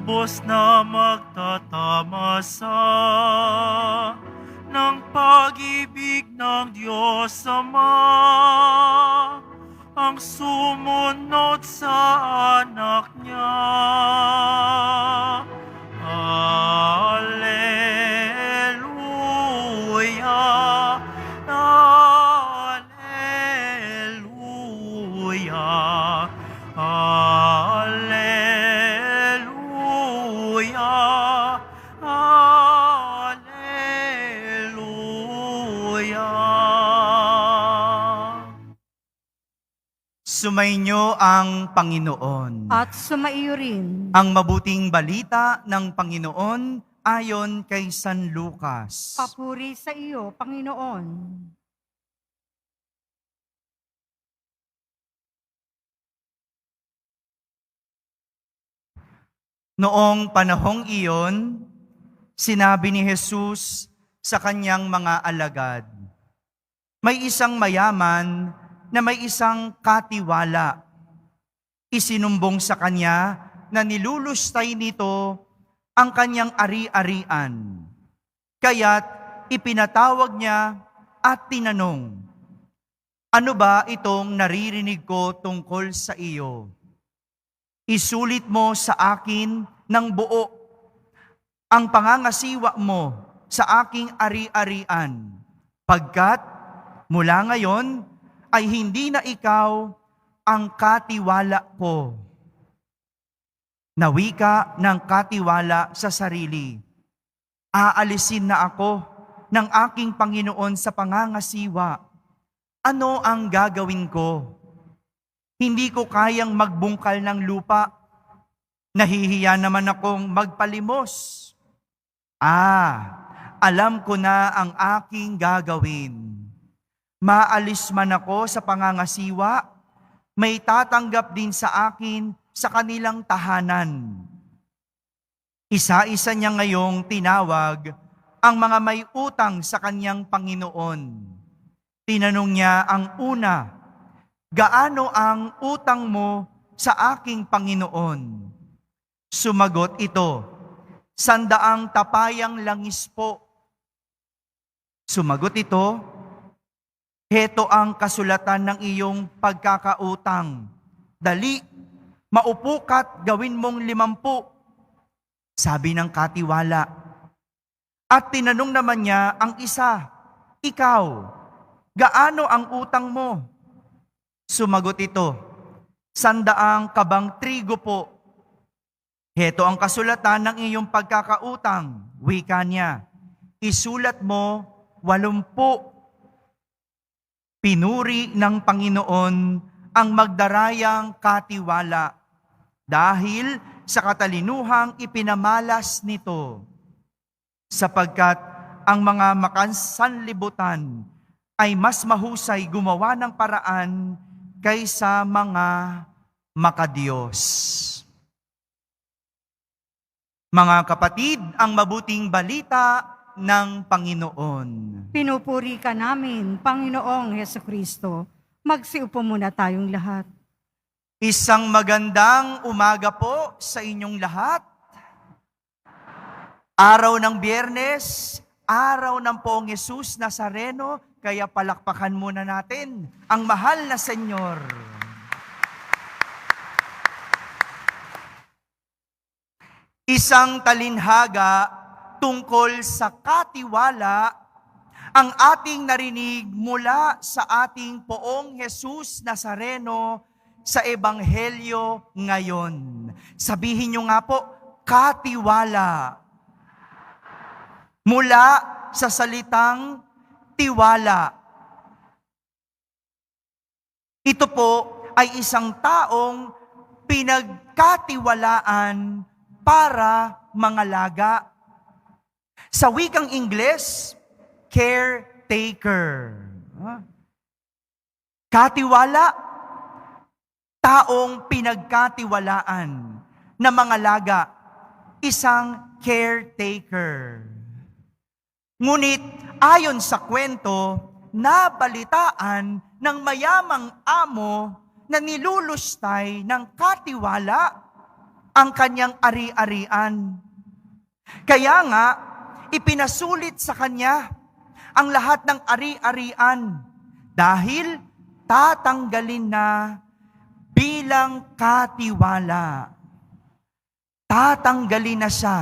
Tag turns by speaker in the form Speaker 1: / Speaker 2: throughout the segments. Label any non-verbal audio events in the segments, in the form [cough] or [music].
Speaker 1: Diyos na magtatamasa ng pag-ibig ng Diyos Ama ang sumunod sa anak niya.
Speaker 2: Sumainyo ang Panginoon.
Speaker 3: At sumaiyo rin.
Speaker 2: Ang mabuting balita ng Panginoon ayon kay San Lucas.
Speaker 3: Papuri sa iyo, Panginoon.
Speaker 2: Noong panahong iyon, sinabi ni Jesus sa kanyang mga alagad, May isang mayaman na may isang katiwala. Isinumbong sa kanya na nilulustay nito ang kanyang ari-arian. Kaya't ipinatawag niya at tinanong, Ano ba itong naririnig ko tungkol sa iyo? isulit mo sa akin ng buo ang pangangasiwa mo sa aking ari-arian, pagkat mula ngayon ay hindi na ikaw ang katiwala ko. Nawika ng katiwala sa sarili. Aalisin na ako ng aking Panginoon sa pangangasiwa. Ano ang gagawin ko? Hindi ko kayang magbungkal ng lupa. Nahihiya naman akong magpalimos. Ah, alam ko na ang aking gagawin. Maalis man ako sa pangangasiwa, may tatanggap din sa akin sa kanilang tahanan. Isa-isa niya ngayong tinawag ang mga may utang sa kanyang Panginoon. Tinanong niya ang una, Gaano ang utang mo sa aking Panginoon? Sumagot ito, Sandaang tapayang langis po. Sumagot ito, Heto ang kasulatan ng iyong pagkakautang. Dali, maupo ka't gawin mong limampu. Sabi ng katiwala. At tinanong naman niya ang isa, Ikaw, gaano ang utang mo? Sumagot ito, sandaang kabang trigo po. Heto ang kasulatan ng iyong pagkakautang, wika niya. Isulat mo walumpu. Pinuri ng Panginoon ang magdarayang katiwala dahil sa katalinuhang ipinamalas nito. Sapagkat ang mga makansanlibutan ay mas mahusay gumawa ng paraan kaysa mga makadiyos. Mga kapatid, ang mabuting balita ng Panginoon.
Speaker 3: Pinupuri ka namin, Panginoong Heso Kristo. Magsiupo muna tayong lahat.
Speaker 2: Isang magandang umaga po sa inyong lahat. Araw ng biyernes, araw ng poong Yesus Nazareno, kaya palakpakan muna natin ang mahal na Senyor. Isang talinhaga tungkol sa katiwala ang ating narinig mula sa ating poong Jesus Nazareno sa Ebanghelyo ngayon. Sabihin nyo nga po, katiwala. Mula sa salitang tiwala. Ito po ay isang taong pinagkatiwalaan para mangalaga. Sa wikang Ingles, caretaker. Ah. Katiwala, taong pinagkatiwalaan na mangalaga, isang caretaker. Ngunit ayon sa kwento, nabalitaan ng mayamang amo na nilulustay ng katiwala ang kanyang ari-arian. Kaya nga, ipinasulit sa kanya ang lahat ng ari-arian dahil tatanggalin na bilang katiwala. Tatanggalin na siya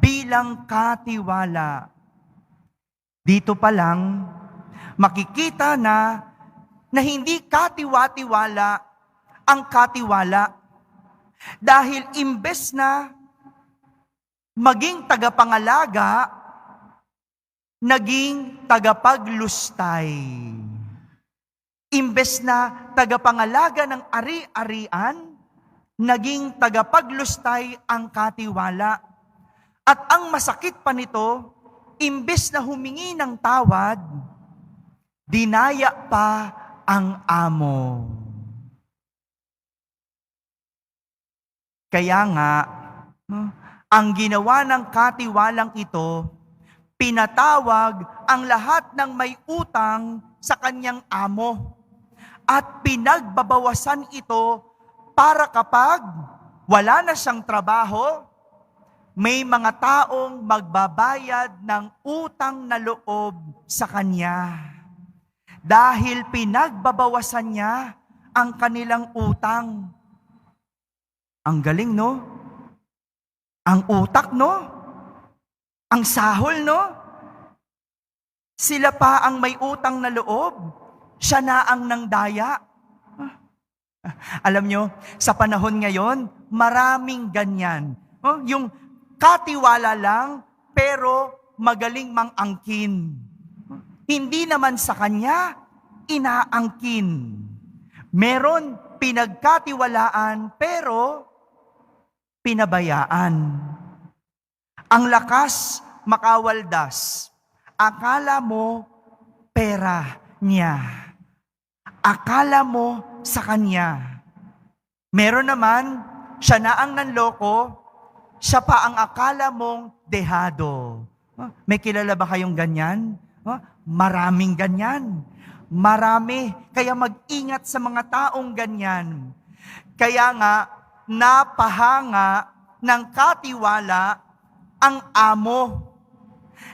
Speaker 2: bilang katiwala. Dito pa lang, makikita na na hindi katiwa-tiwala ang katiwala. Dahil imbes na maging tagapangalaga, naging tagapaglustay. Imbes na tagapangalaga ng ari-arian, naging tagapaglustay ang katiwala. At ang masakit pa nito, imbes na humingi ng tawad, dinaya pa ang amo. Kaya nga, ang ginawa ng katiwalang ito, pinatawag ang lahat ng may utang sa kanyang amo at pinagbabawasan ito para kapag wala na siyang trabaho, may mga taong magbabayad ng utang na loob sa kanya. Dahil pinagbabawasan niya ang kanilang utang. Ang galing, no? Ang utak, no? Ang sahol, no? Sila pa ang may utang na loob. Siya na ang nangdaya. Alam nyo, sa panahon ngayon, maraming ganyan. Oh, yung katiwala lang, pero magaling mang-angkin. Hindi naman sa kanya, inaangkin. Meron pinagkatiwalaan, pero pinabayaan. Ang lakas makawaldas. Akala mo pera niya. Akala mo sa kanya. Meron naman, siya na ang nanloko, siya pa ang akala mong dehado. May kilala ba kayong ganyan? Maraming ganyan. Marami. Kaya mag-ingat sa mga taong ganyan. Kaya nga, napahanga ng katiwala ang amo.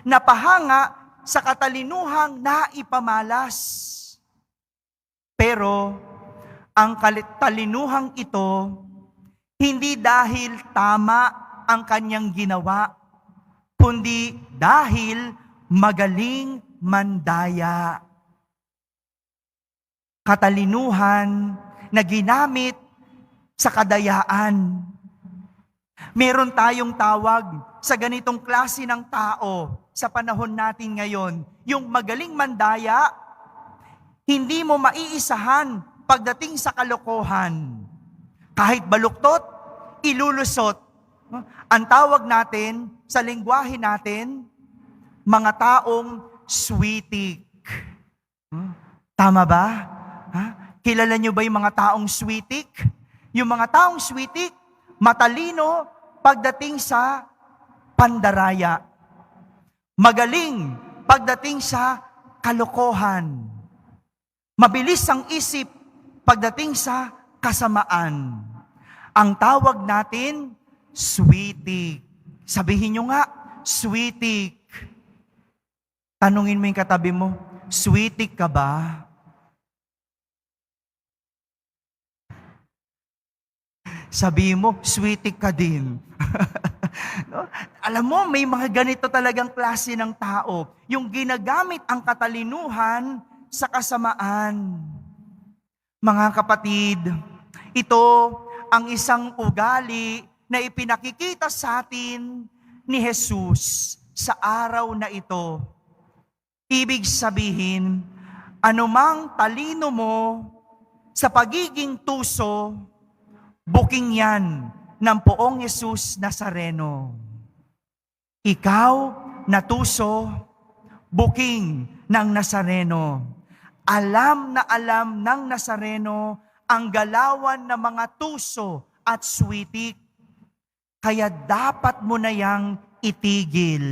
Speaker 2: Napahanga sa katalinuhang naipamalas. Pero, ang katalinuhang ito, hindi dahil tama ang kanyang ginawa, kundi dahil magaling mandaya. Katalinuhan na ginamit sa kadayaan. Meron tayong tawag sa ganitong klase ng tao sa panahon natin ngayon. Yung magaling mandaya, hindi mo maiisahan pagdating sa kalokohan. Kahit baluktot, ilulusot. Ang tawag natin sa lingwahe natin, mga taong sweetik. Tama ba? Ha? Kilala niyo ba yung mga taong sweetik? Yung mga taong sweetik, matalino pagdating sa pandaraya. Magaling pagdating sa kalokohan. Mabilis ang isip pagdating sa kasamaan. Ang tawag natin, sweetik. Sabihin nyo nga, sweetik. Tanungin mo yung katabi mo, sweetik ka ba? Sabihin mo, sweetik ka din. [laughs] no? Alam mo, may mga ganito talagang klase ng tao. Yung ginagamit ang katalinuhan sa kasamaan. Mga kapatid, ito ang isang ugali na ipinakikita sa atin ni Jesus sa araw na ito. Ibig sabihin, anumang talino mo sa pagiging tuso, booking yan ng poong Jesus Nazareno. Ikaw, natuso, booking ng Nazareno. Alam na alam ng Nazareno ang galawan ng mga tuso at switik. Kaya dapat mo na yang itigil.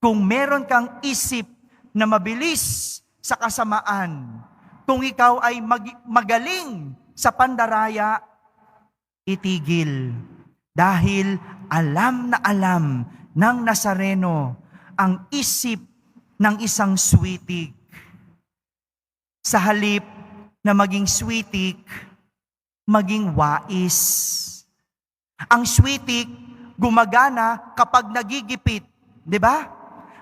Speaker 2: Kung meron kang isip na mabilis sa kasamaan, kung ikaw ay mag- magaling sa pandaraya, itigil. Dahil alam na alam ng Nazareno ang isip ng isang switik. Sa halip na maging switik, maging wais. Ang switik, gumagana kapag nagigipit. Di ba?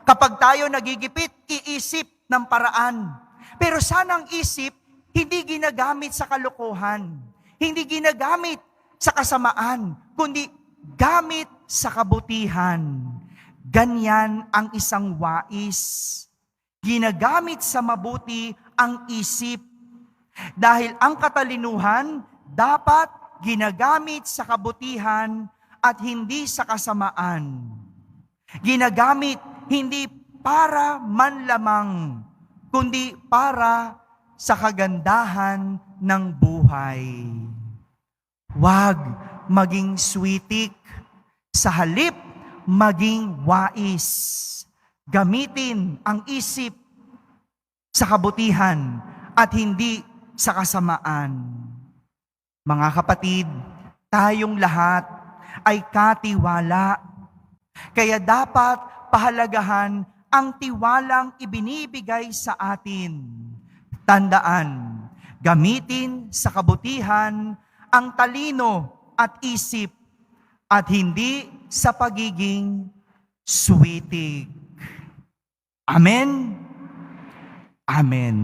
Speaker 2: Kapag tayo nagigipit, iisip ng paraan. Pero sana ang isip, hindi ginagamit sa kalokohan. Hindi ginagamit sa kasamaan, kundi gamit sa kabutihan. Ganyan ang isang wais. Ginagamit sa mabuti ang isip. Dahil ang katalinuhan dapat ginagamit sa kabutihan at hindi sa kasamaan. Ginagamit hindi para manlamang, kundi para sa kagandahan ng buhay. Huwag maging switik. Sa halip, maging wais. Gamitin ang isip sa kabutihan at hindi sa kasamaan. Mga kapatid, tayong lahat ay katiwala. Kaya dapat pahalagahan ang tiwalang ibinibigay sa atin. Tandaan, gamitin sa kabutihan ang talino at isip at hindi sa pagiging switig. Amen? Amen.